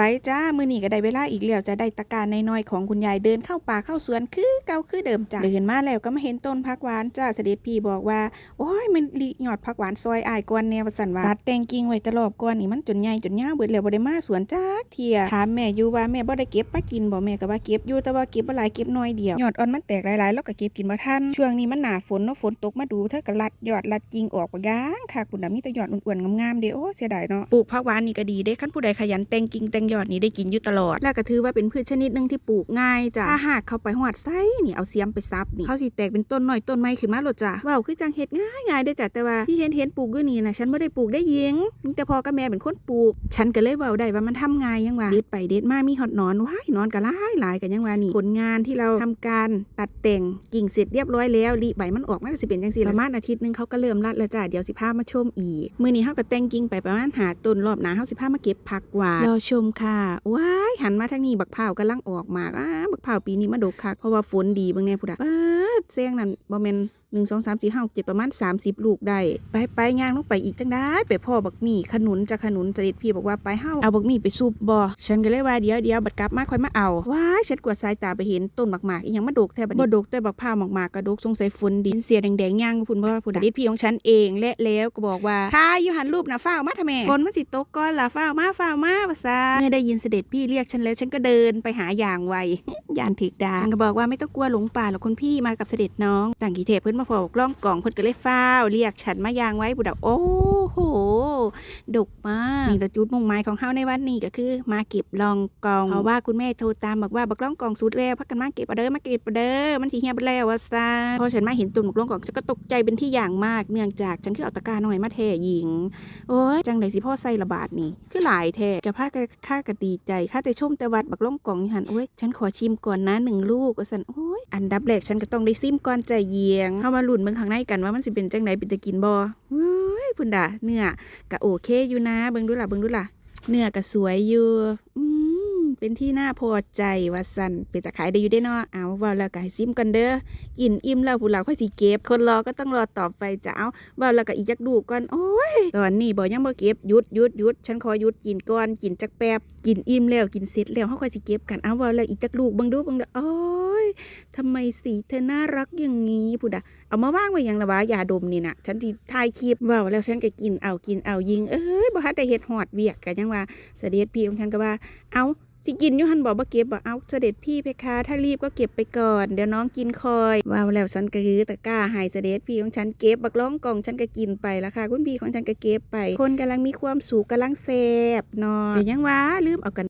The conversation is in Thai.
ไปจ้า มือนี้ก็ได้เวลาอีกแล้วจะได้ตะการในน้อยของคุณยายเดินเข้าป่าเข้าสวนคือเก่าคือเดิมจ้ะเดินมาแล้วก็มาเห็นต้นพักหวานจ้าเสด็จพี่บอกว่า โอ้ยมันลิหยอดพักหวานซอยอายกวนแนวสันว่าตัดแต่งกิ่งไว้ตลอดก่อนนี่มันจนใหญ่จนยาวเบิดแล้วบ่ได้มาสวนจักเทียถามแม่อยู่ว่าแม่บ่ได้เก็บมากินบ่แม่ก็ว่าเก็บอยู่แต่ว่าเก็บบ่หลายเก็บน้อยเดียวหยอดอ่อนมันแตกหลายๆแล้วก็เก็บกินบ่ทันช่วงนี้มันหนาฝนเนาะฝนตกมาดูเธอก็ลัดยอดลัดกิ่งออกบ่ย่างค่ะคุณน่ะมีแต่หยอดอ้วนๆงามๆเด้โอ้เสียดายเนาะปลูกผักหวานนี่ก็ดีเด้คันผู้ใดขยันแต่งกิ่งแต่งยอดนี่ได้กินอยู่ตลอด แล้วก็ถือว่าเป็นพืชชนิดหนึ่งที่ปลูกง่ายจ้ะถ้าหากเข้าไปหอดไส้นี่เอาเสียมไปซับนี่เขาสิแตกเป็นต้นหน้อยต้นไม้ขึ้นมาโลดจ้ะว้าวคือจังเฮ็ดง่ายง่ายๆเด้จ้ะแต่ว่าที่เห็นเห็นปลูกอยู่นี่นะฉันไม่ได้ปลูกได้ยิงมีแต่พ่อกับแม่เป็นคนปลูก ฉันก็เลยว้าได้ว่ามันทำง่ายยังว่าเด็ดไปเด็ดมามีหอดนอนว้ายนอนก็หลายหลายกันยังว่านี่ผลงานที่เราทำการตัดแต่งกิ่งเสร็จเรียบร้อยแล้วรีใบมันออกมันก็สิเป็นจังซี่ประมาณอาทิตย์นึงเขาก็เริ่มรัดแล้วจ้ะเดี๋ยวสิพามาชมอีกมื้อนี้เฮาก็แต่งกิ่งไปประมาณหาต้นรอบหน้าเฮาสิพามาเก็บผักหวานรอชมค่ะว้ายหันมาทางนี้บักเผากำลังออกหมากอ้าบักเผาปีนี้มาดกค่ะเพราะว่าฝนดีบางแน่พุดะป๊าดเสียงนั่นบ่แม่นหนึ่งสองสามสี่ห้าหกเจ็ดประมาณ30ลูกได้ ไปไปย่างลงไปอีกจังได้ ไปพ่อบักหมี่ขนุนจะขนุนเสด็จพี่บอกว่าไปเฮาเอาบักหมี่ไปซุปบ่ฉันก็เลยว่าเดี๋ยวเดี๋ยวบัดกลับมาค่อยมาเอาว้ายฉันกวดสายตาไปเห็นต้นบักหมากอีหยังมาดกแท้บัดนี้บ่ดกแต่บักพร้าวหมากๆกระดกสงสัยฝนดินเสียแดงๆย่างพุ่นบ่พุ่นเสด็จพี่ของฉันเองและแล้วก็บอกว่าทายอยู่หันรูปน่ะฟ้าวมาทำไมฝนมันสิตกก่อนล่ะฟ้าวมาฟ้าวมาว่าซะเมื่อได้ยินเสด็จพี่เรียกฉันแล้วฉันก็เดินไปหาอย่างไวยานถึกดาฉันก็บอกว่าไม่ต้องกลัวหลงป่าหรอกคุณพี่มากับเสด็จน้องต่างกีเทพเพิ่นมาพอบกล่องกล่องเพิ่นก็เลยฟ้าวเรียกฉันมายางไว้บุดาโอ้โห ดกมากนี่ละจุดมุ่งหมายของเฮาในวันนี้ก็คือ มาเก็บลองกองเพราะว่าคุณแม่โทรตามบอกว่าบักล่องกองสุดแล้วพักกันมาเก็บเอาเด้อมาเก็บเอาเด้อมันสิเหี่ยไปแล้วว่าซ่าพอฉันมาเห็นตุ่มบักล่องกองฉันก็ตกใจเป็นที่อย่างมากเนื่องจากฉันคือเอาตะกร้าหน่อยมาแท่หญิงโอ้ยจังไดสิพ่อใส่ระบาดนี่คือหลายแท้กับผ้ากะค่ากะดีใจค่าแต่ชมแต่วัดบักล่องกล่องอยู่หันโอ้ยฉันขอชิมก่อนนะหนึ่งลูกก็สันโอ้ยอันดับแรกฉันก็ต้องได้ซิมก่อนใจเยียงเข้ามาลุ้นเบิ่งข้างในกันว่ามันสิเป็นจังไดเป็นตะกินบ่เฮ้ย พุ่นดาเนื้อกะโอเคอยู่นะ เบิ่งดูล่ะเบิ่งดูล่ะเนื้อก็สวยอยู่ เป็นที่น่าพอใจว่าสันเป็นตะขายได้อยู่ได้เนาะเอาว่าแล้วก็ให้ซิมกันเด้อกินอิ่มแล้วผู้เราค่อยสิเก็บ คนรอก็ต้องรอต่อไปจะเอาว่าแล้วก็อีกจักดูก่อนโอ้ยตอนนี้บ่ยังบ่เก็บหยุดหยุดหยุดฉันขอหยุดกินก่อนกินจักแป๊บกินอิ่มแล้วกินเสร็จแล้วเฮาค่อยสิเก็บกันเอาว่าแล้วอีกจักลูกบิ่งดูบิ่งด้อโอ้ยทำไมสีเธอน่ารักอย่างนี้ผู้ดะเอามาว่างไว้ยังละวะยาดมนี่นะฉันสิถ่ายคลิปเว้าแล้วฉันก็กินเอากินเอายิงเอ้ยบ่ทันได้เฮ็ดฮอดเวียกกันยังว่าเสด็จพี่ของฉันก็ว่าเอา สิกินยู่หันบอกว่าเก็บบอกเอาเสด็จพี่เพคะ ถ้ารีบก็เก็บไปก่อน เดี๋ยวน้องกินคอยว้าวแล้วฉันก็คือตะกร้าหายเสด็จพี่ของฉันเก็บบักล้องกล่องฉันก็กินไปละค่ะคุณพี่ของฉันก็เก็บไป คนกำลังมีความสุขกำลังแซ่บนอนแต่ยังว่าลืมเอากัน